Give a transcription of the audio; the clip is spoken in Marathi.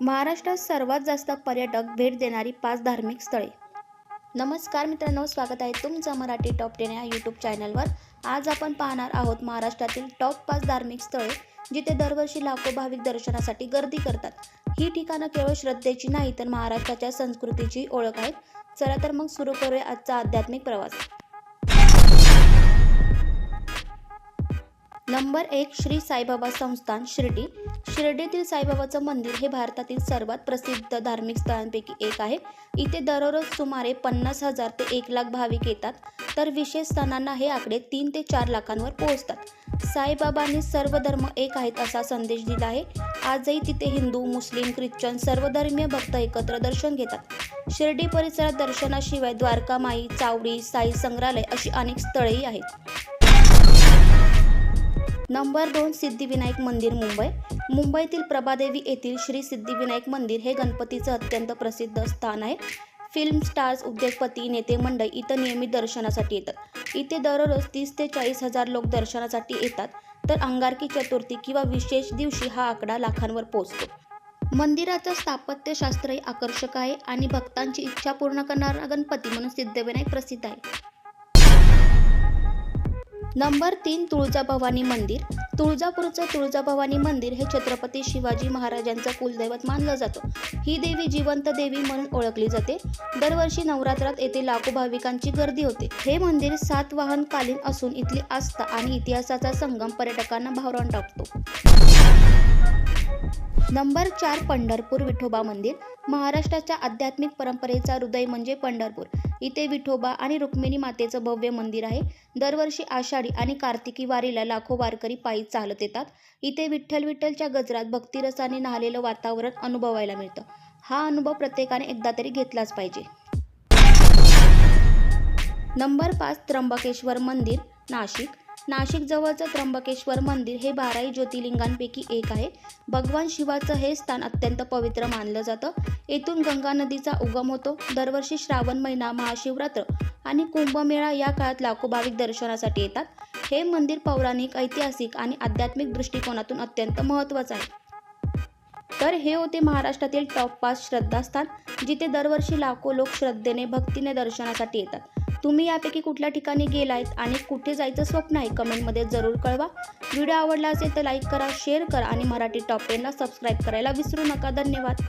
महाराष्ट्रात सर्वात जास्त पर्यटक भेट देणारी पाच धार्मिक स्थळे. नमस्कार मित्रांनो स्वागत आहे तुमचं मराठी टॉप टेन या यूट्यूब चॅनलवर. आज आपण पाहणार आहोत महाराष्ट्रातील टॉप पाच धार्मिक स्थळे जिथे दरवर्षी लाखो भाविक दर्शनासाठी गर्दी करतात. ही ठिकाणं केवळ श्रद्धेची नाही तर महाराष्ट्राच्या संस्कृतीची ओळख आहेत. चला तर मग सुरू करूया आजचा आध्यात्मिक प्रवास. नंबर एक श्री साईबाबा संस्थान शिर्डी. शिर्डीतील साईबाबाचं मंदिर हे भारतातील सर्वात प्रसिद्ध धार्मिक स्थळांपैकी एक आहे. इथे दररोज सुमारे पन्नास हजार ते एक लाख भाविक येतात. तर विशेष सणांना हे आकडे तीन ते चार लाखांवर पोहोचतात. साईबाबांनी सर्व धर्म एक आहेत असा संदेश दिला आहे. आजही तिथे हिंदू मुस्लिम ख्रिश्चन सर्वधर्मीय भक्त एकत्र दर्शन घेतात. शिर्डी परिसरात दर्शनाशिवाय द्वारकामाई चावडी साई संग्रहालय अशी अनेक स्थळेही आहेत. नंबर दोन सिद्धिविनायक मंदिर मुंबई. मुंबईतील प्रभादेवी येथील श्री सिद्धिविनायक मंदिर हे गणपतीचं अत्यंत प्रसिद्ध स्थान आहे. फिल्म स्टार्स उद्योगपती नेते मंडळ इथं नियमित दर्शनासाठी येतात. इथे दररोज तीस ते चाळीस हजार लोक दर्शनासाठी येतात. तर अंगारकी चतुर्थी किंवा विशेष दिवशी हा आकडा लाखांवर पोहोचतो. मंदिराचं स्थापत्यशास्त्रही आकर्षक आहे आणि भक्तांची इच्छा पूर्ण करणारा गणपती म्हणून सिद्धिविनायक प्रसिद्ध आहे. नंबर तीन तुळजाभवानी मंदिर. तुळजापूरचं तुळजाभवानी मंदिर हे छत्रपती शिवाजी महाराजांचं कुलदैवत मानलं जातं. ही देवी जिवंत देवी म्हणून ओळखली जाते. दरवर्षी नवरात्रात येथे लाखो भाविकांची गर्दी होते. हे मंदिर सातवाहनकालीन असून इथली आस्था आणि इतिहासाचा संगम पर्यटकांना भावरावून टाकतो. नंबर चार पंढरपूर विठोबा मंदिर. महाराष्ट्राच्या आध्यात्मिक परंपरेचा हृदय म्हणजे पंढरपूर. इथे विठोबा आणि रुक्मिणी मातेचं भव्य मंदिर आहे. दरवर्षी आषाढी आणि कार्तिकी वारीला लाखो वारकरी पायी चालत येतात. इथे विठ्ठल विठ्ठलच्या गजरात भक्तिरसाने न्हालेलं वातावरण अनुभवायला मिळतं. हा अनुभव प्रत्येकाने एकदा तरी घेतलाच पाहिजे. नंबर पाच त्र्यंबकेश्वर मंदिर नाशिक. नाशिक जवळचं त्र्यंबकेश्वर मंदिर हे बाराही ज्योतिर्लिंगांपैकी एक आहे. भगवान शिवाचं हे स्थान अत्यंत पवित्र मानलं जातं. येथून गंगा नदीचा उगम होतो. दरवर्षी श्रावण महिना महाशिवरात्र आणि कुंभमेळा या काळात लाखो भाविक दर्शनासाठी येतात. हे मंदिर पौराणिक ऐतिहासिक आणि आध्यात्मिक दृष्टिकोनातून अत्यंत महत्त्वाचं आहे. तर हे होते महाराष्ट्रातील टॉप पाच श्रद्धास्थान जिथे दरवर्षी लाखो लोक श्रद्धेने भक्तीने दर्शनासाठी येतात. तुम्ही यापैकी कुठल्या ठिकाणी गेलायत आणि कुठे जायचं स्वप्न आहे कमेंटमध्ये जरूर कळवा. व्हिडिओ आवडला असेल तर लाईक करा शेअर करा आणि मराठी टॉप टेनला सबस्क्राईब करायला विसरू नका. धन्यवाद.